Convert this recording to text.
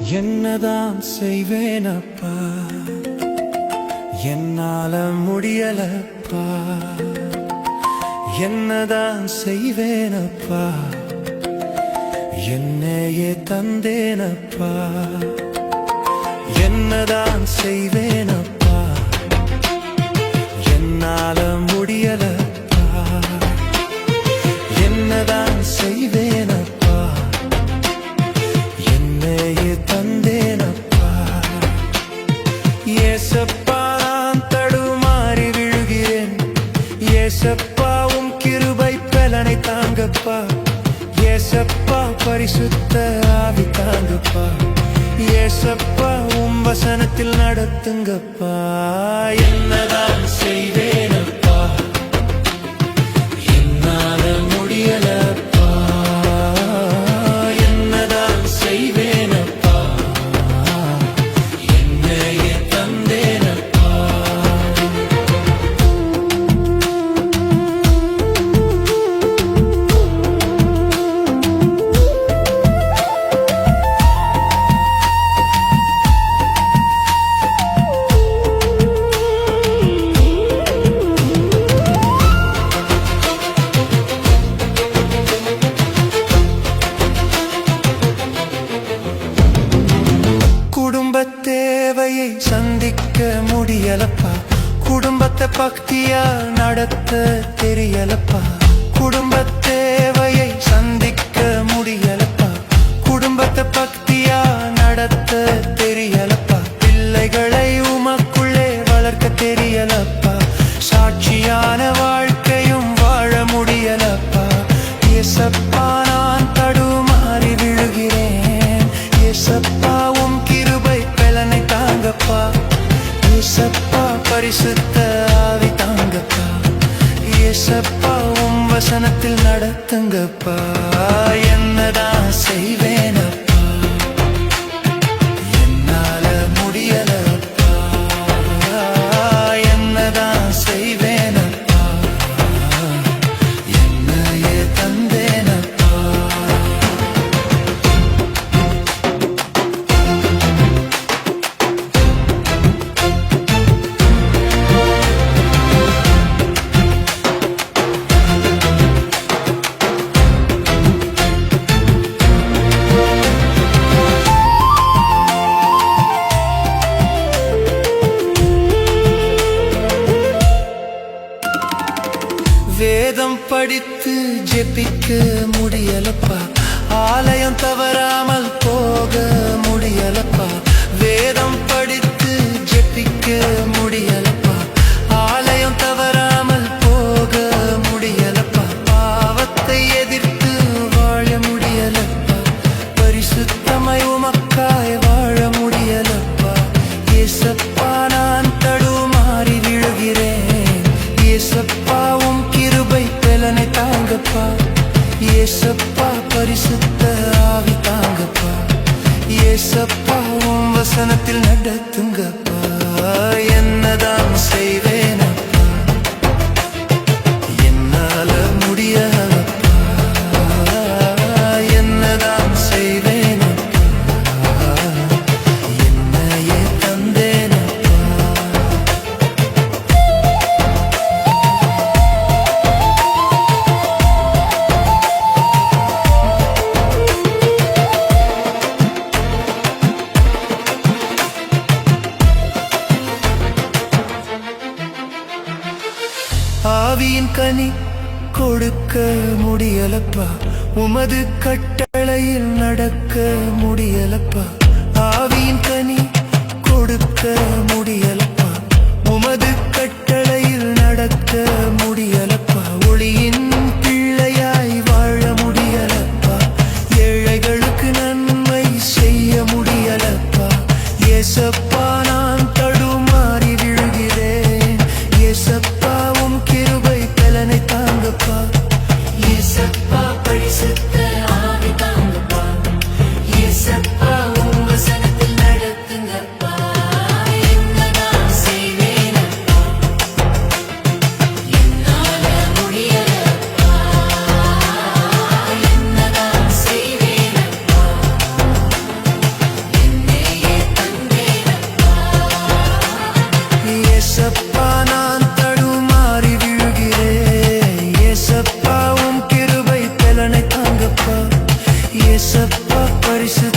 என்னதான் செய்வேனப்பா? என்னால முடியலப்பா. என்னதான் செய்வேனப்பா? என்னையே தந்தேனப்பா. என்னதான் செய்வேனப்பா? என்னால ஏசப்பா நான் தடுமாறி விழுகிறேன். ஏசப்பா உம் கிருபை பலனை தாங்கப்பா. ஏசப்பா பரிசுத்த ஆவி தாங்கப்பா. ஏசப்பா உம் வசனத்தில் நடத்துங்கப்பா. என்னதான் செய்வேனப்பா பக்தியா நடத்த தெரியலப்பா. குடும்ப தேவையை சந்திக்க முடியலப்பா. குடும்பத்தை பக்தியா நடத்த தெரியலப்பா. பிள்ளைகளை உமக்குள்ளே வளர்க்க தெரியலப்பா. சாட்சியான வாழ்க்கையும் வாழ முடியலப்பா. ஏசப்பா நான் தடுமாறி விழுகிறேன். ஏசப்பா கிருபை பலனை தாங்கப்பா. ஏசப்பா பரிசு வசனத்தில் நடத்துங்கப்பா. என்னதான் செய்வேன் வேதம் படித்து ஜெபிக்க முடியலப்பா. ஆலயம் தவறாமல் போக முடியலப்பா. வேதம் படித்து ஜெபிக்க முடியலப்பா. ஆலயம் தவறாமல் போக முடியலப்பா. பாவத்தை எதிர்த்து வாழ முடியலப்பா. பரிசுத்தமை உமக்கு தாங்கப்பா. ஏசப்பா பரிசுத்த ஆவி தாங்கப்பா. ஏசப்பா உன் வசனத்தில் நடத்துங்கப்பா. என்னதான் செய்வேனப்பா ஆவியின் கனி கொடுக்க முடியலப்பா. உமது கட்டளையில் நடக்க முடியலப்பா. ஆவியின் கனி கொடுக்க ஏசப்பா பரிசு